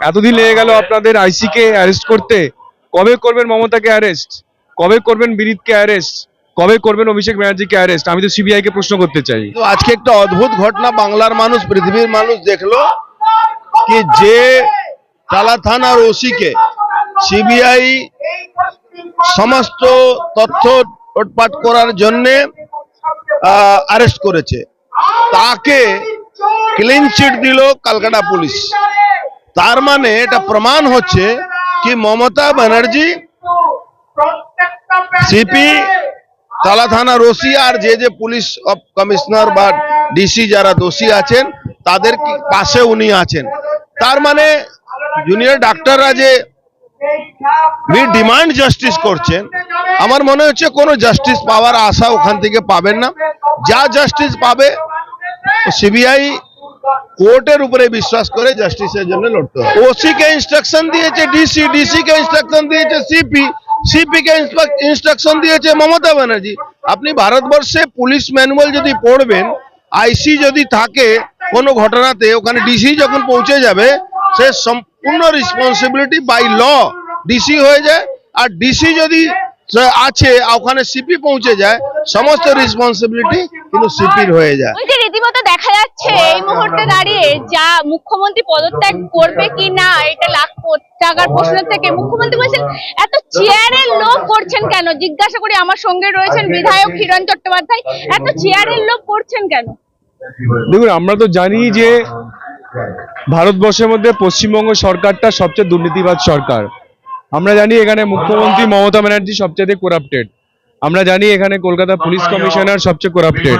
এতদিন লেগে গেল আপনাদের আইসি কে অ্যারেস্ট করতে। কবে করবেন মমতাকে অ্যারেস্ট কবে করবেন বিনীতকে অ্যারেস্ট কবে করবেন অভিষেক ব্যানার্জিকে অ্যারেস্ট আমি তো সিবিআই কে প্রশ্ন করতে চাই। আজকে একটা অদ্ভুত ঘটনা, বাংলার মানুষ, পৃথিবীর মানুষ দেখল কি যে টালা থানার ওসিকে সিবিআই সমস্ত তথ্য টোটপাট করার জন্য অ্যারেস্ট করেছে। তাকে ক্লিন চিট দিল কলকাতা পুলিশ। তার মানে এটা প্রমাণ হচ্ছে কি মমতা ব্যানার্জি সিপি তালা থানা ওসি আর যে যে পুলিশ কমিশনার বা ডিসি যারা দোষী আছেন, তাদের পাশে উনি আছেন। তার মানে জুনিয়র ডাক্তাররা যে ডিমান্ড জাস্টিস করছেন, আমার মনে হচ্ছে কোনো জাস্টিস পাওয়ার আশা ওখান থেকে পাবেন না। যা জাস্টিস পাবে সিবিআই কোর্টের উপরে বিশ্বাস করে জাস্টিসের জন্য লড়তে হবে। ওসি কে ইনস্ট্রাকশন দিয়েছে ডিসি ডিসি কে ইনস্ট্রাকশন দিয়েছে সিপি সিপি কে ইনস্ট্রাকশন দিয়েছে মমতা ব্যানার্জি। আপনি ভারতবর্ষে পুলিশ ম্যানুয়াল যদি পড়বেন আইসি যদি থাকে কোনো ঘটনাতে, ওখানে ডিসি যখন পৌঁছে যাবে, সে সম্পূর্ণ রেসপন্সিবিলিটি বাই ল ডিসি হয়ে যায়। আর ডিসি যদি আছে, ওখানে সিপি পৌঁছে যায়, সমস্ত রেসপন্সিবিলিটি কিন্তু সিপির হয়ে যায়। বলছি রীতিমতো দেখা যাচ্ছে এই মুহূর্তে দাঁড়িয়ে যা মুখ্যমন্ত্রী পদত্যাগ করবে কি না এটা লাখ টাকার প্রশ্ন থেকে মুখ্যমন্ত্রী বলছেন এত চেয়ারের লোভ করছেন কেন? জিজ্ঞাসা করি আমার সঙ্গে রয়েছেন বিধায়ক হিরণ চট্টোপাধ্যায় এত চেয়ারের লোভ করছেন কেন? দেখুন আমরা তো জানি যে ভারতবর্ষের মধ্যে পশ্চিমবঙ্গ সরকারটা সবচেয়ে দুর্নীতিবাদ সরকার। আমরা জানি এখানে মুখ্যমন্ত্রী মমতা ব্যানার্জি সবচেয়ে করাপ্টেড আমরা জানি এখানে কলকাতা পুলিশ কমিশনার সবচেয়ে করাপ্টেড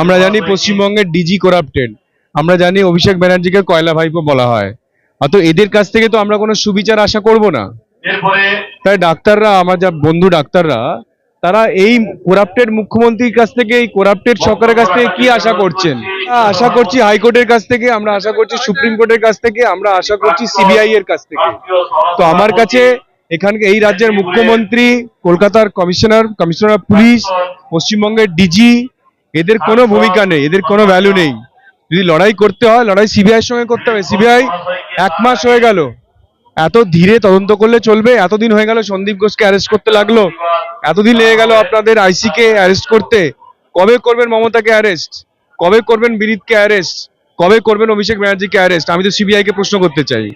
আমরা জানি পশ্চিমবঙ্গের ডিজি করাপ্টেড আমরা জানি অভিষেক ব্যানার্জিকে কয়লা ভাইপো বলা হয়। অত এদের কাছ থেকে তো আমরা কোনো সুবিচার আশা করব না। তাই ডাক্তাররা আমার যা বন্ধু ডাক্তাররা তারা এই করাপ্টেড মুখ্যমন্ত্রীর কাছ থেকে এই করাপ্টেড সরকারের কাছ থেকে কি আশা করছেন? আশা করছি হাইকোর্টের কাছ থেকে আমরা আশা করছি সুপ্রিম কোর্টের কাছ থেকে আমরা আশা করছি সিবিআই এর কাছ থেকে। তো আমার কাছে এখানকে এই রাজ্যের মুখ্যমন্ত্রী, কলকাতার কমিশনার কমিশনার পুলিশ পশ্চিমবঙ্গের ডিজি এদের কোনো ভূমিকা নেই, এদের কোনো ভ্যালু নেই। যদি লড়াই করতে হয়, লড়াই সিবিআই এর সঙ্গে করতে হবে। সিবিআই এক মাস হয়ে গেল। এত ধীরে তদন্ত করলে চলবে, এতদিন হয়ে গেল সন্দীপ ঘোষকে অ্যারেস্ট করতে লাগল। এতদিন লেগে গেল আপনাদের আইসি কে অ্যারেস্ট করতে। কবে করবেন মমতাকে অ্যারেস্ট কবে করবেন বিনীতকে অ্যারেস্ট কবে করবেন অভিষেক ব্যানার্জিকে অ্যারেস্ট আমি তো সিবিআই কে প্রশ্ন করতে চাই।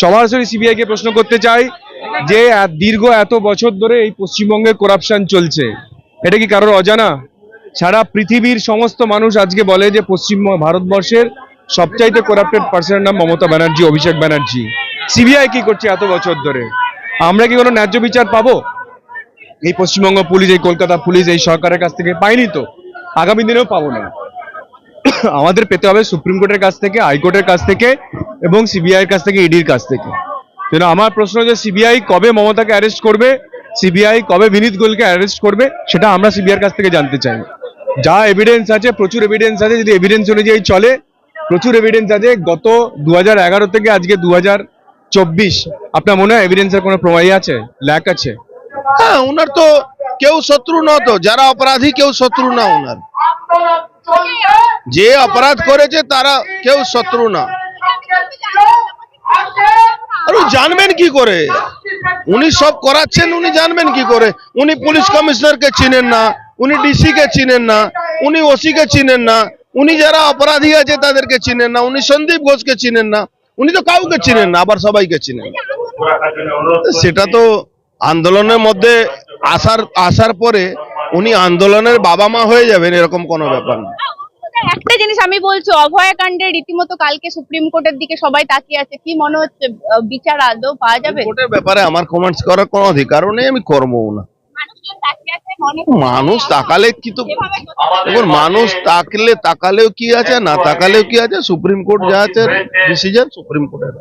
সরাসরি সিবিআই কে প্রশ্ন করতে চাই। যে দীর্ঘ এত বছর ধরে এই পশ্চিমবঙ্গে করাপশন চলছে, এটা কি কারোর অজানা? সারা পৃথিবীর সমস্ত মানুষ আজকে বলে যে পশ্চিম ভারতবর্ষের সবচাইতে করাপ্টেড পার্সনের নাম মমতা ব্যানার্জি, অভিষেক ব্যানার্জি। সিবিআই কি করছে এত বছর ধরে? আমরা কি কোনো ন্যায্য বিচার পাবো? এই পশ্চিমবঙ্গ পুলিশ, এই কলকাতা পুলিশ, এই সরকারের কাছ থেকে পাইনি তো। আগামী দিনেও পাবো না। আমাদের পেতে হবে সুপ্রিম কোর্টের কাছ থেকে, হাইকোর্টের কাছ থেকে এবং সিবিআই এর কাছ থেকে, ইডির কাছ থেকে। কিন্তু আমার প্রশ্ন যে সিবিআই কবে মমতাকে অ্যারেস্ট করবে সিবিআই কবে বিনীত গোলকে অ্যারেস্ট করবে সেটা আমরা সিবিআই কাছ থেকে জানতে চাই। যা এভিডেন্স আছে প্রচুর এভিডেন্স আছে যদি এভিডেন্স অনুযায়ী চলে প্রচুর এভিডেন্স আছে। গত দু হাজার এগারো থেকে আজকে দু হাজার চব্বিশ আপনার মনে হয় এভিডেন্সের কোনো প্রমাণই আছে? ল্যাক আছে? হ্যাঁ ওনার তো কেউ শত্রু না তো যারা অপরাধী কেউ শত্রু না ওনার যে অপরাধ করেছে তারা কেউ শত্রু না। উনি জানবেন কি করে? উনি সব করাচ্ছেন, উনি জানবেন কি করে? উনি পুলিশ কমিশনারকে চিনেন না, উনি ডিসি কে চিনেন না, উনি ওসি কে চিনেন না, উনি যারা অপরাধী আছে তাদেরকে চিনেন না, উনি সন্দীপ ঘোষকে চিনেন না, উনি তো কাউকে চিনেন না, আবার সবাইকে চিনেন। সেটা তো আন্দোলনের মধ্যে আসার আসার পরে উনি আন্দোলনের বাবা মা হয়ে যাবেন, এরকম কোনো ব্যাপার না। একটা জিনিস আমি বলছি অভয়াকাণ্ডে রীতিমতো কালকে সুপ্রিম কোর্টের দিকে সবাই তাকিয়ে আছে। কি মনে হচ্ছে বিচার আদৌ পাওয়া যাবে? কোর্টের ব্যাপারে আমার কমেন্টস করার কোনো অধিকারও নেই আমি করব না। মনে মানুষ তাকালে কি তো দেখুন মানুষ তাকলে তাকালেও কি আছে না তাকালেও কি আছে? সুপ্রিম কোর্ট যা আছে ডিসিশন সুপ্রিম কোর্টের